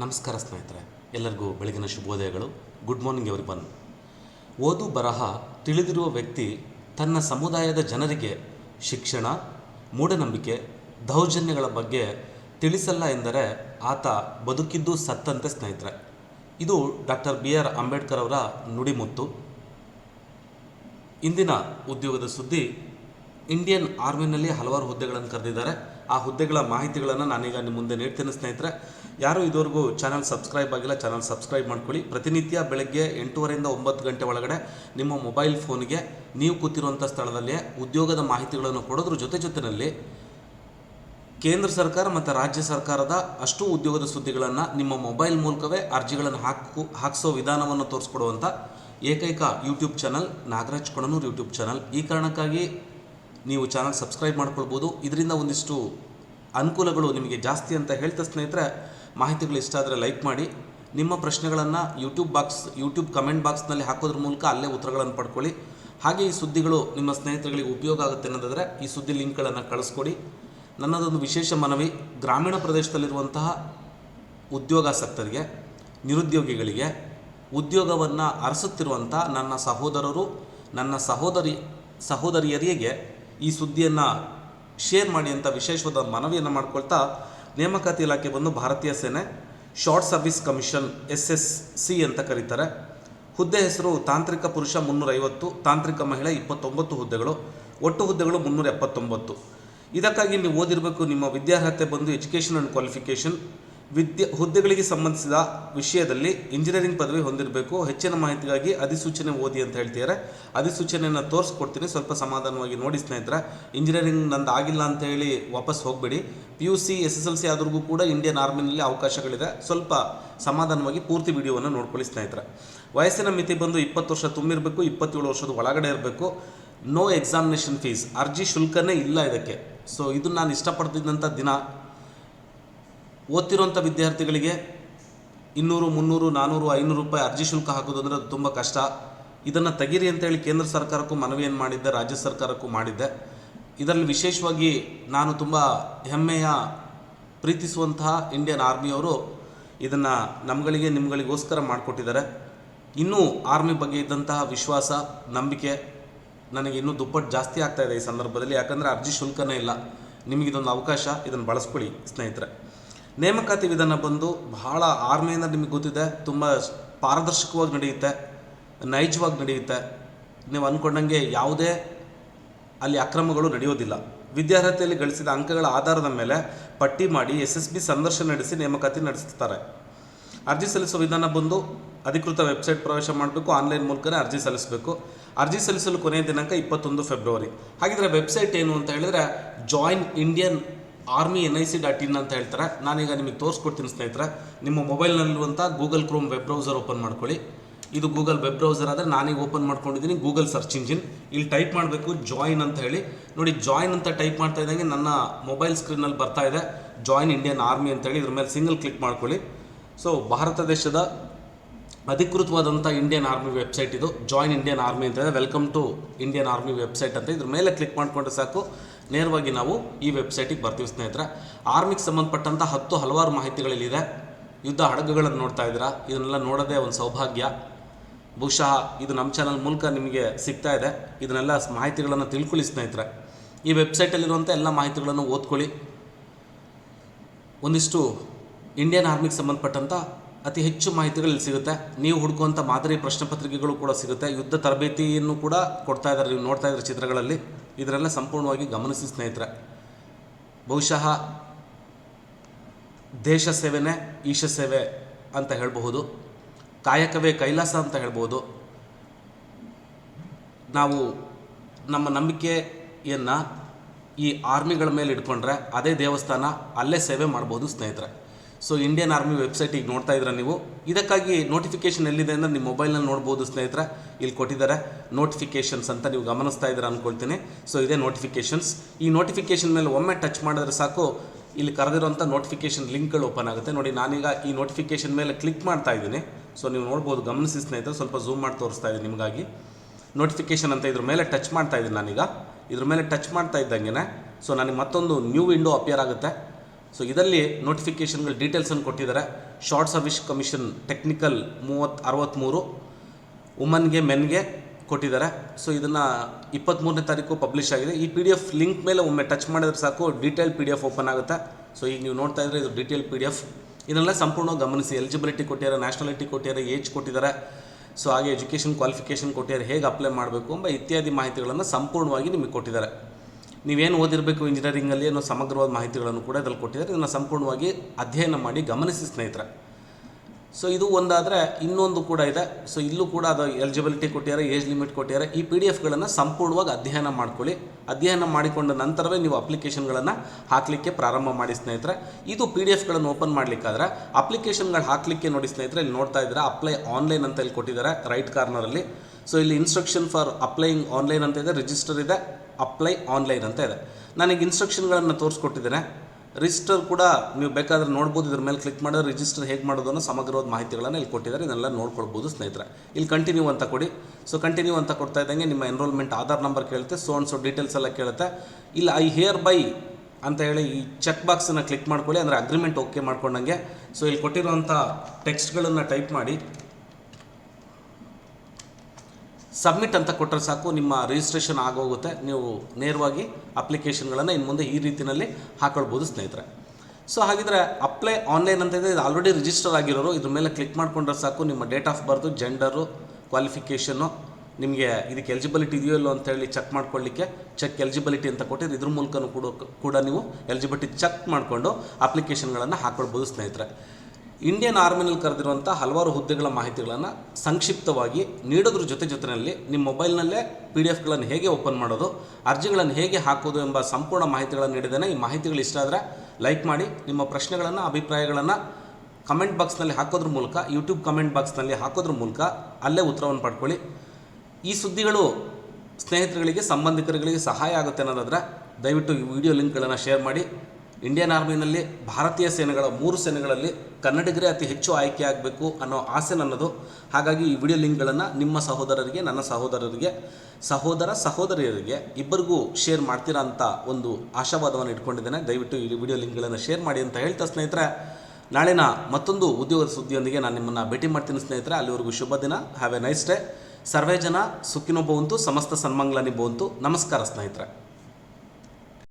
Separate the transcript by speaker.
Speaker 1: ನಮಸ್ಕಾರ ಸ್ನೇಹಿತರೆ, ಎಲ್ಲರಿಗೂ ಬೆಳಗಿನ ಶುಭೋದಯಗಳು. ಗುಡ್ ಮಾರ್ನಿಂಗ್ ಎವ್ರಿ ಬನ್ ಓದು ಬರಹ ತಿಳಿದಿರುವ ವ್ಯಕ್ತಿ ತನ್ನ ಸಮುದಾಯದ ಜನರಿಗೆ ಶಿಕ್ಷಣ, ಮೂಢನಂಬಿಕೆ, ದೌರ್ಜನ್ಯಗಳ ಬಗ್ಗೆ ತಿಳಿಸಲ್ಲ ಎಂದರೆ ಆತ ಬದುಕಿದ್ದು ಸತ್ತಂತೆ ಸ್ನೇಹಿತರೆ. ಇದು ಡಾಕ್ಟರ್ ಬಿ ಆರ್ ಅಂಬೇಡ್ಕರ್ ಅವರ ನುಡಿಮುತ್ತು. ಇಂದಿನ ಉದ್ಯೋಗದ ಸುದ್ದಿ, ಇಂಡಿಯನ್ ಆರ್ಮಿನಲ್ಲಿ ಹಲವಾರು ಹುದ್ದೆಗಳನ್ನು ಕರೆದಿದ್ದಾರೆ. ಆ ಹುದ್ದೆಗಳ ಮಾಹಿತಿಗಳನ್ನು ನಾನೀಗ ನಿಮ್ಮ ಮುಂದೆ ನೀಡ್ತೇನೆ ಸ್ನೇಹಿತರೆ. ಯಾರು ಇದುವರೆಗೂ ಚಾನಲ್ ಸಬ್ಸ್ಕ್ರೈಬ್ ಆಗಿಲ್ಲ, ಚಾನಲ್ ಸಬ್ಸ್ಕ್ರೈಬ್ ಮಾಡ್ಕೊಳ್ಳಿ. ಪ್ರತಿನಿತ್ಯ ಬೆಳಗ್ಗೆ ಎಂಟೂವರೆಯಿಂದ ಒಂಬತ್ತು ಗಂಟೆ ಒಳಗಡೆ ನಿಮ್ಮ ಮೊಬೈಲ್ ಫೋನ್ಗೆ ನೀವು ಕೂತಿರುವಂಥ ಸ್ಥಳದಲ್ಲೇ ಉದ್ಯೋಗದ ಮಾಹಿತಿಗಳನ್ನು ಕೊಡೋದ್ರ ಜೊತೆ ಜೊತೆಯಲ್ಲಿ ಕೇಂದ್ರ ಸರ್ಕಾರ ಮತ್ತು ರಾಜ್ಯ ಸರ್ಕಾರದ ಅಷ್ಟು ಉದ್ಯೋಗದ ಸುದ್ದಿಗಳನ್ನು ನಿಮ್ಮ ಮೊಬೈಲ್ ಮೂಲಕವೇ ಅರ್ಜಿಗಳನ್ನು ಹಾಕು, ಹಾಕಿಸೋ ವಿಧಾನವನ್ನು ತೋರಿಸ್ಕೊಡುವಂಥ ಏಕೈಕ YouTube channel Nagaraj Konanur YouTube channel. ಈ ಕಾರಣಕ್ಕಾಗಿ ನೀವು ಚಾನಲ್ ಸಬ್ಸ್ಕ್ರೈಬ್ ಮಾಡ್ಕೊಳ್ಬೋದು. ಇದರಿಂದ ಒಂದಿಷ್ಟು ಅನುಕೂಲಗಳು ನಿಮಗೆ ಜಾಸ್ತಿ ಅಂತ ಹೇಳ್ತಾ ಸ್ನೇಹಿತರೆ, ಮಾಹಿತಿಗಳು ಇಷ್ಟ ಆದರೆ ಲೈಕ್ ಮಾಡಿ. ನಿಮ್ಮ ಪ್ರಶ್ನೆಗಳನ್ನು ಯೂಟ್ಯೂಬ್ ಬಾಕ್ಸ್ ಯೂಟ್ಯೂಬ್ ಕಮೆಂಟ್ ಬಾಕ್ಸ್ನಲ್ಲಿ ಹಾಕೋದ್ರ ಮೂಲಕ ಅಲ್ಲೇ ಉತ್ತರಗಳನ್ನು ಪಡ್ಕೊಳ್ಳಿ. ಹಾಗೆ ಈ ಸುದ್ದಿಗಳು ನಿಮ್ಮ ಸ್ನೇಹಿತರುಗಳಿಗೆ ಉಪಯೋಗ ಆಗುತ್ತೆ ಅನ್ನೋದಾದರೆ ಈ ಸುದ್ದಿ ಲಿಂಕ್ಗಳನ್ನು ಕಳಿಸ್ಕೊಡಿ. ನನ್ನದೊಂದು ವಿಶೇಷ ಮನವಿ, ಗ್ರಾಮೀಣ ಪ್ರದೇಶದಲ್ಲಿರುವಂತಹ ಉದ್ಯೋಗಾಸಕ್ತರಿಗೆ, ನಿರುದ್ಯೋಗಿಗಳಿಗೆ ಉದ್ಯೋಗವನ್ನು ಅರಸುತ್ತಿರುವಂಥ ನನ್ನ ಸಹೋದರರು, ನನ್ನ ಸಹೋದರಿ, ಸಹೋದರಿಯರಿಗೆ ಈ ಸುದ್ದಿಯನ್ನು ಶೇರ್ ಮಾಡಿ ಅಂತ ವಿಶೇಷವಾದ ಮನವಿಯನ್ನು ಮಾಡ್ಕೊಳ್ತಾ ನೇಮಕಾತಿ ಇಲಾಖೆ ಬಂದು ಭಾರತೀಯ ಸೇನೆ short service commission S S C ಅಂತ ಕರೀತಾರೆ. ಹುದ್ದೆ ಹೆಸರು ತಾಂತ್ರಿಕ ಪುರುಷ ಮುನ್ನೂರೈವತ್ತು, ತಾಂತ್ರಿಕ ಮಹಿಳೆ ಇಪ್ಪತ್ತೊಂಬತ್ತು ಹುದ್ದೆಗಳು, ಒಟ್ಟು ಹುದ್ದೆಗಳು ಮುನ್ನೂರ ಎಪ್ಪತ್ತೊಂಬತ್ತು. ಇದಕ್ಕಾಗಿ ನೀವು ಓದಿರಬೇಕು, ನಿಮ್ಮ ವಿದ್ಯಾರ್ಹತೆ ಬಂದು ಎಜುಕೇಷನ್ ಆ್ಯಂಡ್ ಕ್ವಾಲಿಫಿಕೇಷನ್ ವಿದ್ಯೆ, ಹುದ್ದೆಗಳಿಗೆ ಸಂಬಂಧಿಸಿದ ವಿಷಯದಲ್ಲಿ ಇಂಜಿನಿಯರಿಂಗ್ ಪದವಿ ಹೊಂದಿರಬೇಕು. ಹೆಚ್ಚಿನ ಮಾಹಿತಿಗಾಗಿ ಅಧಿಸೂಚನೆ ಓದಿ ಅಂತ ಹೇಳ್ತಿದ್ದಾರೆ ಅಧಿಸೂಚನೆಯನ್ನು ತೋರಿಸ್ಕೊಡ್ತೀನಿ. ಸ್ವಲ್ಪ ಸಮಾಧಾನವಾಗಿ ನೋಡಿ ಸ್ನೇಹಿತರ. ಇಂಜಿನಿಯರಿಂಗ್ ನಂದು ಆಗಿಲ್ಲ ಅಂತ ಹೇಳಿ ವಾಪಸ್ ಹೋಗಬೇಡಿ. P U C S S L C ಆದ್ರಿಗೂ ಕೂಡ ಇಂಡಿಯನ್ ಆರ್ಮಿನಲ್ಲಿ ಅವಕಾಶಗಳಿದೆ. ಸ್ವಲ್ಪ ಸಮಾಧಾನವಾಗಿ ಪೂರ್ತಿ ವಿಡಿಯೋವನ್ನು ನೋಡ್ಕೊಳ್ಳಿ ಸ್ನೇಹಿತರ. ವಯಸ್ಸಿನ ಮಿತಿ ಬಂದು ಇಪ್ಪತ್ತು ವರ್ಷ ತುಂಬಿರಬೇಕು, ಇಪ್ಪತ್ತೇಳು ವರ್ಷದ ಒಳಗಡೆ ಇರಬೇಕು. ನೋ ಎಕ್ಸಾಮಿನೇಷನ್ ಫೀಸ್ ಅರ್ಜಿ ಶುಲ್ಕನೇ ಇಲ್ಲ ಇದಕ್ಕೆ. ಸೊ ಇದು ನಾನು ಇಷ್ಟಪಡ್ತಿದ್ದಂಥ ದಿನ. ಓದ್ತಿರೋಂಥ ವಿದ್ಯಾರ್ಥಿಗಳಿಗೆ ಇನ್ನೂರು, ಮುನ್ನೂರು ನಾನ್ನೂರು ಐನೂರು ರೂಪಾಯಿ ಅರ್ಜಿ ಶುಲ್ಕ ಹಾಕೋದು ಅಂದರೆ ಅದು ತುಂಬ ಕಷ್ಟ. ಇದನ್ನು ತೆಗೀರಿ ಅಂತೇಳಿ ಕೇಂದ್ರ ಸರ್ಕಾರಕ್ಕೂ ಮನವಿಯನ್ನು ಮಾಡಿದ್ದೆ, ರಾಜ್ಯ ಸರ್ಕಾರಕ್ಕೂ ಮಾಡಿದ್ದೆ. ಇದರಲ್ಲಿ ವಿಶೇಷವಾಗಿ ನಾನು ತುಂಬ ಹೆಮ್ಮೆಯ ಪ್ರೀತಿಸುವಂತಹ ಇಂಡಿಯನ್ ಆರ್ಮಿಯವರು ಇದನ್ನು ನಮ್ಗಳಿಗೆ, ನಿಮ್ಗಳಿಗೋಸ್ಕರ ಮಾಡಿಕೊಟ್ಟಿದ್ದಾರೆ. ಇನ್ನೂ ಆರ್ಮಿ ಬಗ್ಗೆ ಇದ್ದಂತಹ ವಿಶ್ವಾಸ, ನಂಬಿಕೆ ನನಗೆ ಇನ್ನೂ ದುಪ್ಪಟ್ಟು ಜಾಸ್ತಿ ಆಗ್ತಾ ಇದೆ ಈ ಸಂದರ್ಭದಲ್ಲಿ. ಯಾಕಂದರೆ ಅರ್ಜಿ ಶುಲ್ಕನೇ ಇಲ್ಲ. ನಿಮಗಿದೊಂದು ಅವಕಾಶ, ಇದನ್ನು ಬಳಸ್ಕೊಳ್ಳಿ ಸ್ನೇಹಿತರೆ. ನೇಮಕಾತಿ ವಿಧಾನ ಬಂದು ಬಹಳ ಆರ್ಮೆಯಿಂದ ನಿಮಗೆ ಗೊತ್ತಿದೆ, ತುಂಬ ಪಾರದರ್ಶಕವಾಗಿ ನಡೆಯುತ್ತೆ, ನೈಜವಾಗಿ ನಡೆಯುತ್ತೆ. ನೀವು ಅಂದ್ಕೊಂಡಂಗೆ ಯಾವುದೇ ಅಲ್ಲಿ ಅಕ್ರಮಗಳು ನಡೆಯೋದಿಲ್ಲ. ವಿದ್ಯಾರ್ಹತೆಯಲ್ಲಿ ಗಳಿಸಿದ ಅಂಕಗಳ ಆಧಾರದ ಮೇಲೆ ಪಟ್ಟಿ ಮಾಡಿ ಎಸ್ ಎಸ್ ಬಿ ಸಂದರ್ಶನ ನಡೆಸಿ ನೇಮಕಾತಿ ನಡೆಸ್ತಾರೆ. ಅರ್ಜಿ ಸಲ್ಲಿಸುವ ವಿಧಾನ ಬಂದು ಅಧಿಕೃತ ವೆಬ್ಸೈಟ್ ಪ್ರವೇಶ ಮಾಡಬೇಕು, ಆನ್ಲೈನ್ ಮೂಲಕನೇ ಅರ್ಜಿ ಸಲ್ಲಿಸಬೇಕು. ಅರ್ಜಿ ಸಲ್ಲಿಸಲು ಕೊನೆಯ ದಿನಾಂಕ ಇಪ್ಪತ್ತೊಂದು ಫೆಬ್ರವರಿ. ಹಾಗಿದ್ರೆ ವೆಬ್ಸೈಟ್ ಏನು ಅಂತ ಹೇಳಿದ್ರೆ, join Indian army N I C dot in ಅಂತ ಹೇಳ್ತಾರೆ. ನಾನೀಗ ನಿಮಗೆ ತೋರಿಸ್ಕೊಡ್ತೀನಿ ಸ್ನೇಹಿತರೆ. ನಿಮ್ಮ ಮೊಬೈಲ್ನಲ್ಲಿರುವಂಥ Google Chrome web browser open ಮಾಡ್ಕೊಳ್ಳಿ. ಇದು ಗೂಗಲ್ ವೆಬ್ ಬ್ರೌಸರ್ ಆದರೆ ನಾನೀಗ ಓಪನ್ ಮಾಡ್ಕೊಂಡಿದ್ದೀನಿ ಗೂಗಲ್ ಸರ್ಚ್ ಇಂಜಿನ್ ಇಲ್ಲಿ ಟೈಪ್ ಮಾಡಬೇಕು ಜಾಯಿನ್ ಅಂತ ಹೇಳಿ. ನೋಡಿ ಜಾಯಿನ್ ಅಂತ ಟೈಪ್ ಮಾಡ್ತಾ ಇದ್ದಂಗೆ ನನ್ನ ಮೊಬೈಲ್ ಸ್ಕ್ರೀನಲ್ಲಿ ಬರ್ತಾ ಇದೆ. ಜಾಯಿನ್ ಇಂಡಿಯನ್ ಆರ್ಮಿ ಅಂತೇಳಿ ಇದ್ರ ಮೇಲೆ ಸಿಂಗಲ್ ಕ್ಲಿಕ್ ಮಾಡ್ಕೊಳ್ಳಿ. ಸೊ ಭಾರತ ದೇಶದ ಅಧಿಕೃತವಾದಂಥ ಇಂಡಿಯನ್ ಆರ್ಮಿ ವೆಬ್ಸೈಟ್ ಇದು. ಜಾಯಿನ್ ಇಂಡಿಯನ್ ಆರ್ಮಿ ಅಂತ ಇದೆ. Welcome to Indian army website ಅಂತ. ಇದ್ರ ಮೇಲೆ ಕ್ಲಿಕ್ ಮಾಡಿಕೊಂಡ್ರೆ ಸಾಕು. ನೇರವಾಗಿ ನಾವು ಈ ವೆಬ್ಸೈಟಿಗೆ ಬರ್ತೀವಿ ಸ್ನೇಹಿತರೆ. ಆರ್ಮಿಗೆ ಸಂಬಂಧಪಟ್ಟಂಥ ಹತ್ತು ಹಲವಾರು ಮಾಹಿತಿಗಳಲ್ಲಿದೆ ಯುದ್ಧ ಹಡಗುಗಳನ್ನು ನೋಡ್ತಾ ಇದ್ದೀರಾ? ಇದನ್ನೆಲ್ಲ ನೋಡೋದೇ ಒಂದು ಸೌಭಾಗ್ಯ. ಬಹುಶಃ ಇದು ನಮ್ಮ ಚಾನಲ್ ಮೂಲಕ ನಿಮಗೆ ಸಿಗ್ತಾ ಇದೆ. ಇದನ್ನೆಲ್ಲ ಮಾಹಿತಿಗಳನ್ನು ತಿಳ್ಕೊಳ್ಳಿ ಸ್ನೇಹಿತರೆ. ಈ ವೆಬ್ಸೈಟಲ್ಲಿರುವಂಥ ಎಲ್ಲ ಮಾಹಿತಿಗಳನ್ನು ಓದ್ಕೊಳ್ಳಿ. ಒಂದಿಷ್ಟು ಇಂಡಿಯನ್ ಆರ್ಮಿಗೆ ಸಂಬಂಧಪಟ್ಟಂಥ ಅತಿ ಹೆಚ್ಚು ಮಾಹಿತಿಗಳು ಸಿಗುತ್ತೆ. ನೀವು ಹುಡುಕುವಂಥ ಮಾದರಿ ಪ್ರಶ್ನೆ ಪತ್ರಿಕೆಗಳು ಕೂಡ ಸಿಗುತ್ತೆ. ಯುದ್ಧ ತರಬೇತಿಯನ್ನು ಕೂಡ ಕೊಡ್ತಾ ಇದ್ದಾರೆ. ನೀವು ನೋಡ್ತಾ ಇದ್ದಾರೆ ಚಿತ್ರಗಳಲ್ಲಿ. ಇದರೆಲ್ಲ ಸಂಪೂರ್ಣವಾಗಿ ಗಮನಿಸಿ ಸ್ನೇಹಿತರೆ. ಬಹುಶಃ ದೇಶ ಸೇವೆನೇ ಈಶ ಸೇವೆ ಅಂತ ಹೇಳಬಹುದು. ಕಾಯಕವೇ ಕೈಲಾಸ ಅಂತ ಹೇಳ್ಬೋದು ನಾವು ನಮ್ಮ ನಂಬಿಕೆಯನ್ನು ಈ ಆರ್ಮಿಗಳ ಮೇಲೆ ಇಟ್ಕೊಂಡ್ರೆ, ಅದೇ ದೇವಸ್ಥಾನ ಅಲ್ಲೇ ಸೇವೆ ಮಾಡ್ಬೋದು ಸ್ನೇಹಿತರೆ. ಸೊ ಇಂಡಿಯನ್ ಆರ್ಮಿ ವೆಬ್ಸೈಟ್ ಈಗ ನೋಡ್ತಾ ಇದ್ದೀರಾ ನೀವು. ಇದಕ್ಕಾಗಿ ನೋಟಿಫಿಕೇಶನ್ ಎಲ್ಲಿದೆ ಅಂದರೆ ನಿಮ್ಮ ಮೊಬೈಲ್ನಲ್ಲಿ ನೋಡ್ಬೋದು ಸ್ನೇಹಿತರ. ಇಲ್ಲಿ ಕೊಟ್ಟಿದ್ದಾರೆ ನೋಟಿಫಿಕೇಷನ್ಸ್ ಅಂತ ನೀವು ಗಮನಿಸ್ತಾ ಇದ್ದೀರಾ ಅಂದ್ಕೊಳ್ತೀನಿ ಸೊ ಇದೇ ನೋಟಿಫಿಕೇಷನ್ಸ್ ಈ ನೋಟಿಫಿಕೇಷನ್ ಮೇಲೆ ಒಮ್ಮೆ ಟಚ್ ಮಾಡಿದ್ರೆ ಸಾಕು. ಇಲ್ಲಿ ಕರೆದಿರುವಂಥ ನೋಟಿಫಿಕೇಷನ್ ಲಿಂಕ್ಗಳು ಓಪನ್ ಆಗುತ್ತೆ. ನೋಡಿ, ನಾನೀಗ ಈ ನೋಟಿಫಿಕೇಷನ್ ಮೇಲೆ ಕ್ಲಿಕ್ ಮಾಡ್ತಾ ಇದ್ದೀನಿ. ಸೊ ನೀವು ನೋಡ್ಬೋದು, ಗಮನಿಸಿ ಸ್ನೇಹಿತರು. ಸ್ವಲ್ಪ ಝೂಮ್ ಮಾಡಿ ತೋರಿಸ್ತಾ ಇದ್ದೀನಿ ನಿಮಗಾಗಿ. ನೋಟಿಫಿಕೇಷನ್ ಅಂತ ಇದ್ರ ಮೇಲೆ ಟಚ್ ಮಾಡ್ತಾ ಇದ್ದೀನಿ ನಾನೀಗ. ಇದ್ರ ಮೇಲೆ ಟಚ್ ಮಾಡ್ತಾ ಇದ್ದಂಗೆ ಸೊ ನನಗೆ ಮತ್ತೊಂದು ನ್ಯೂ ವಿಂಡೋ ಅಪಿಯರ್ ಆಗುತ್ತೆ. ಸೊ ಇದರಲ್ಲಿ ನೋಟಿಫಿಕೇಷನ್ಗಳ ಡೀಟೇಲ್ಸನ್ನು ಕೊಟ್ಟಿದ್ದಾರೆ. ಶಾರ್ಟ್ ಸರ್ವಿಸ್ ಕಮಿಷನ್ ಟೆಕ್ನಿಕಲ್ ಮೂವತ್ತು ಅರವತ್ತ್ಮೂರು ವುಮನ್ಗೆ ಮೆನ್ಗೆ ಕೊಟ್ಟಿದ್ದಾರೆ. ಸೊ ಇದನ್ನು ಇಪ್ಪತ್ತ್ಮೂರನೇ ತಾರೀಕು ಪಬ್ಲಿಷ್ ಆಗಿದೆ. ಈ ಪಿ ಡಿ ಎಫ್ ಲಿಂಕ್ ಮೇಲೆ ಒಮ್ಮೆ ಟಚ್ ಮಾಡಿದ್ರೆ ಸಾಕು detail P D F open ಆಗುತ್ತೆ. ಸೊ ಈಗ ನೀವು ನೋಡ್ತಾ ಇದ್ರೆ ಇದು ಡೀಟೇಲ್ ಪಿ ಡಿ ಎಫ್ ಇದನ್ನೆಲ್ಲ ಸಂಪೂರ್ಣ ಗಮನಿಸಿ. ಎಲಿಜಿಬಿಲಿಟಿ ಕೊಟ್ಟಿದ್ದಾರೆ ನ್ಯಾಷನಾಲಿಟಿ ಕೊಟ್ಟಿದ್ದಾರೆ ಏಜ್ ಕೊಟ್ಟಿದ್ದಾರೆ. ಸೊ ಹಾಗೆ ಎಜುಕೇಷನ್ ಕ್ವಾಲಿಫಿಕೇಷನ್ ಕೊಟ್ಟಿದ್ದಾರೆ, ಹೇಗೆ ಅಪ್ಲೈ ಮಾಡಬೇಕು ಎಂಬ ಇತ್ಯಾದಿ ಮಾಹಿತಿಗಳನ್ನು ಸಂಪೂರ್ಣವಾಗಿ ನಿಮಗೆ ಕೊಟ್ಟಿದ್ದಾರೆ. ನೀವೇನು ಓದಿರಬೇಕು ಇಂಜಿನಿಯರಿಂಗಲ್ಲಿ ಅನ್ನೋ ಸಮಗ್ರವಾದ ಮಾಹಿತಿಗಳನ್ನು ಕೂಡ ಇದರಲ್ಲಿ ಕೊಟ್ಟಿದ್ದಾರೆ. ಇದನ್ನು ಸಂಪೂರ್ಣವಾಗಿ ಅಧ್ಯಯನ ಮಾಡಿ ಗಮನಿಸಿ ಸ್ನೇಹಿತರೆ. ಸೊ ಇದು ಒಂದಾದರೆ ಇನ್ನೊಂದು ಕೂಡ ಇದೆ. ಸೊ ಇಲ್ಲೂ ಕೂಡ ಅದು ಎಲಿಜಿಬಿಲಿಟಿ ಕೊಟ್ಟಿದ್ದಾರೆ ಏಜ್ ಲಿಮಿಟ್ ಕೊಟ್ಟಿದ್ದಾರೆ. ಈ ಪಿ ಡಿ ಎಫ್ಗಳನ್ನು ಸಂಪೂರ್ಣವಾಗಿ ಅಧ್ಯಯನ ಮಾಡ್ಕೊಳ್ಳಿ. ಅಧ್ಯಯನ ಮಾಡಿಕೊಂಡ ನಂತರವೇ ನೀವು ಅಪ್ಲಿಕೇಶನ್ಗಳನ್ನು ಹಾಕಲಿಕ್ಕೆ ಪ್ರಾರಂಭ ಮಾಡಿ ಸ್ನೇಹಿತರೆ. ಇದು ಪಿ ಡಿ ಎಫ್ಗಳನ್ನು ಓಪನ್ ಮಾಡಲಿಕ್ಕಾದ್ರೆ ಅಪ್ಲಿಕೇಶನ್ಗಳು ಹಾಕಲಿಕ್ಕೆ ನೋಡಿ ಸ್ನೇಹಿತರೆ, ಇಲ್ಲಿ ನೋಡ್ತಾ ಇದ್ದೀರಾ ಅಪ್ಲೈ ಆನ್ಲೈನ್ ಅಂತ ಇಲ್ಲಿ ಕೊಟ್ಟಿದ್ದಾರೆ ರೈಟ್ ಕಾರ್ನರಲ್ಲಿ ಸೊ ಇಲ್ಲಿ ಇನ್ಸ್ಟ್ರಕ್ಷನ್ ಫಾರ್ ಅಪ್ಲೈಯಿಂಗ್ ಆನ್ಲೈನ್ ಅಂತ ಇದೆ ರಿಜಿಸ್ಟರ್ ಇದೆ. ಅಪ್ಲೈ ಆನ್ಲೈನ್ ಅಂತ ಇದೆ. ನನಗೆ ಇನ್ಸ್ಟ್ರಕ್ಷನ್ಗಳನ್ನು ತೋರಿಸ್ಕೊಟ್ಟಿದ್ದೇನೆ ರಿಜಿಸ್ಟರ್ ಕೂಡ ನೀವು ಬೇಕಾದ್ರೆ ನೋಡ್ಬೋದು, ಇದ್ರ ಮೇಲೆ ಕ್ಲಿಕ್ ಮಾಡಿದ್ರೆ ರಿಜಿಸ್ಟರ್ ಹೇಗೆ ಮಾಡೋದು ಅನ್ನೋ ಸಮಗ್ರವಾದ ಮಾಹಿತಿಗಳನ್ನು ಇಲ್ಲಿ ಕೊಟ್ಟಿದ್ದಾರೆ. ಇದನ್ನೆಲ್ಲ ನೋಡ್ಕೊಳ್ಬೋದು ಸ್ನೇಹಿತರೆ. ಇಲ್ಲಿ ಕಂಟಿನ್ಯೂ ಅಂತ ಕೊಡಿ. ಸೊ ಕಂಟಿನ್ಯೂ ಅಂತ ಕೊಡ್ತಾ ಇದ್ದಂಗೆ ನಿಮ್ಮ ಎನ್ರೋಲ್ಮೆಂಟ್ ಆಧಾರ್ ನಂಬರ್ ಕೇಳುತ್ತೆ ಸೊ ಅಂಡ್ ಸೊ ಡೀಟೇಲ್ಸ್ ಎಲ್ಲ ಕೇಳುತ್ತೆ. ಇಲ್ಲಿ ಐ ಹಿಯರ್ ಬೈ ಅಂತ ಹೇಳಿ ಈ ಚೆಕ್ ಬಾಕ್ಸನ್ನು ಕ್ಲಿಕ್ ಮಾಡ್ಕೊಳ್ಳಿ, ಅಂದರೆ ಅಗ್ರಿಮೆಂಟ್ ಓಕೆ ಮಾಡ್ಕೊಂಡಂಗೆ. ಸೊ ಇಲ್ಲಿ ಕೊಟ್ಟಿರುವಂಥ ಟೆಕ್ಸ್ಟ್ಗಳನ್ನು ಟೈಪ್ ಮಾಡಿ. ಸಬ್ಮಿಟ್ ಅಂತ ಕೊಟ್ಟರೆ ಸಾಕು, ನಿಮ್ಮ ರಿಜಿಸ್ಟ್ರೇಷನ್ ಆಗೋಗುತ್ತೆ. ನೀವು ನೇರವಾಗಿ ಅಪ್ಲಿಕೇಶನ್ಗಳನ್ನು ಇನ್ನು ಮುಂದೆ ಈ ರೀತಿಯಲ್ಲಿ ಹಾಕೊಳ್ಬೋದು ಸ್ನೇಹಿತರೆ. ಸೊ ಹಾಗಿದ್ರೆ ಅಪ್ಲೈ ಆನ್ಲೈನ್ ಅಂತ ಇದೆ, ಇದು ಆಲ್ರೆಡಿ ರಿಜಿಸ್ಟರ್ ಆಗಿರೋರು, ಇದ್ರ ಮೇಲೆ ಕ್ಲಿಕ್ ಮಾಡಿಕೊಂಡ್ರೆ ಸಾಕು, ನಿಮ್ಮ date of birth gender qualification ನಿಮಗೆ ಇದಕ್ಕೆ ಎಲಿಜಿಬಿಲಿಟಿ ಇದೆಯೋ ಇಲ್ಲೋ ಅಂತೇಳಿ ಚೆಕ್ ಮಾಡ್ಕೊಳ್ಳಿಕ್ಕೆ ಚೆಕ್ ಎಲಿಜಿಬಿಲಿಟಿ ಅಂತ ಕೊಟ್ಟಿದ್ದು ಇದ್ರ ಮೂಲಕನೂ ಕೂಡ ಕೂಡ ನೀವು ಎಲಿಜಿಬಿಲಿಟಿ ಚೆಕ್ ಮಾಡಿಕೊಂಡು ಅಪ್ಲಿಕೇಶನ್ಗಳನ್ನು ಹಾಕ್ಕೊಳ್ಬೋದು ಸ್ನೇಹಿತರೆ. ಇಂಡಿಯನ್ ಆರ್ಮಿನಲ್ಲಿ ಕರೆದಿರುವಂಥ ಹಲವಾರು ಹುದ್ದೆಗಳ ಮಾಹಿತಿಗಳನ್ನು ಸಂಕ್ಷಿಪ್ತವಾಗಿ ನೀಡೋದ್ರ ಜೊತೆ ಜೊತೆಯಲ್ಲಿ ನಿಮ್ಮ ಮೊಬೈಲ್ನಲ್ಲೇ ಪಿ ಡಿ ಎಫ್ಗಳನ್ನು ಹೇಗೆ ಓಪನ್ ಮಾಡೋದು, ಅರ್ಜಿಗಳನ್ನು ಹೇಗೆ ಹಾಕೋದು ಎಂಬ ಸಂಪೂರ್ಣ ಮಾಹಿತಿಗಳನ್ನು ನೀಡಿದ್ದೇನೆ. ಈ ಮಾಹಿತಿಗಳು ಇಷ್ಟ ಆದರೆ ಲೈಕ್ ಮಾಡಿ, ನಿಮ್ಮ ಪ್ರಶ್ನೆಗಳನ್ನು, ಅಭಿಪ್ರಾಯಗಳನ್ನು ಕಮೆಂಟ್ ಬಾಕ್ಸ್ನಲ್ಲಿ ಹಾಕೋದ್ರ ಮೂಲಕ ಯೂಟ್ಯೂಬ್ ಕಮೆಂಟ್ ಬಾಕ್ಸ್ನಲ್ಲಿ ಹಾಕೋದ್ರ ಮೂಲಕ ಅಲ್ಲೇ ಉತ್ತರವನ್ನು ಪಡ್ಕೊಳ್ಳಿ. ಈ ಸುದ್ದಿಗಳು ಸ್ನೇಹಿತರುಗಳಿಗೆ, ಸಂಬಂಧಿಕರುಗಳಿಗೆ ಸಹಾಯ ಆಗುತ್ತೆ ಅನ್ನೋದಾದರೆ ದಯವಿಟ್ಟು ಈ ವಿಡಿಯೋ ಲಿಂಕ್ಗಳನ್ನು ಶೇರ್ ಮಾಡಿ. ಇಂಡಿಯನ್ ಆರ್ಮಿನಲ್ಲಿ ಭಾರತೀಯ ಸೇನೆಗಳ ಮೂರು ಸೇನೆಗಳಲ್ಲಿ ಕನ್ನಡಿಗರೇ ಅತಿ ಹೆಚ್ಚು ಆಯ್ಕೆ ಆಗಬೇಕು ಅನ್ನೋ ಆಸೆ ನನ್ನದು. ಹಾಗಾಗಿ ಈ ವಿಡಿಯೋ ಲಿಂಕ್ಗಳನ್ನು ನಿಮ್ಮ ಸಹೋದರರಿಗೆ, ನನ್ನ ಸಹೋದರರಿಗೆ, ಸಹೋದರ ಸಹೋದರಿಯರಿಗೆ ಇಬ್ಬರಿಗೂ ಶೇರ್ ಮಾಡ್ತೀರಾ ಅಂತ ಒಂದು ಆಶಾವಾದವನ್ನು ಇಟ್ಕೊಂಡಿದ್ದೇನೆ. ದಯವಿಟ್ಟು ಈ ವಿಡಿಯೋ ಲಿಂಕ್ಗಳನ್ನು ಶೇರ್ ಮಾಡಿ ಅಂತ ಹೇಳ್ತಾ ಸ್ನೇಹಿತರೆ, ನಾಳಿನ ಮತ್ತೊಂದು ಉದ್ಯೋಗದ ಸುದ್ದಿಯೊಂದಿಗೆ ನಾನು ನಿಮ್ಮನ್ನು ಭೇಟಿ ಮಾಡ್ತೀನಿ ಸ್ನೇಹಿತರೆ. ಅಲ್ಲಿವರೆಗೂ ಶುಭ ದಿನ ಹ್ಯಾವ್ ಎ ನೈಸ್ ಡೇ ಸರ್ವೇ ಜನ ಸುಖಿನೋ ಭವಂತು ಸಮಸ್ತ ಸನ್ಮಂಗ್ಲನಿ ಭವಂತು ನಮಸ್ಕಾರ ಸ್ನೇಹಿತರೆ.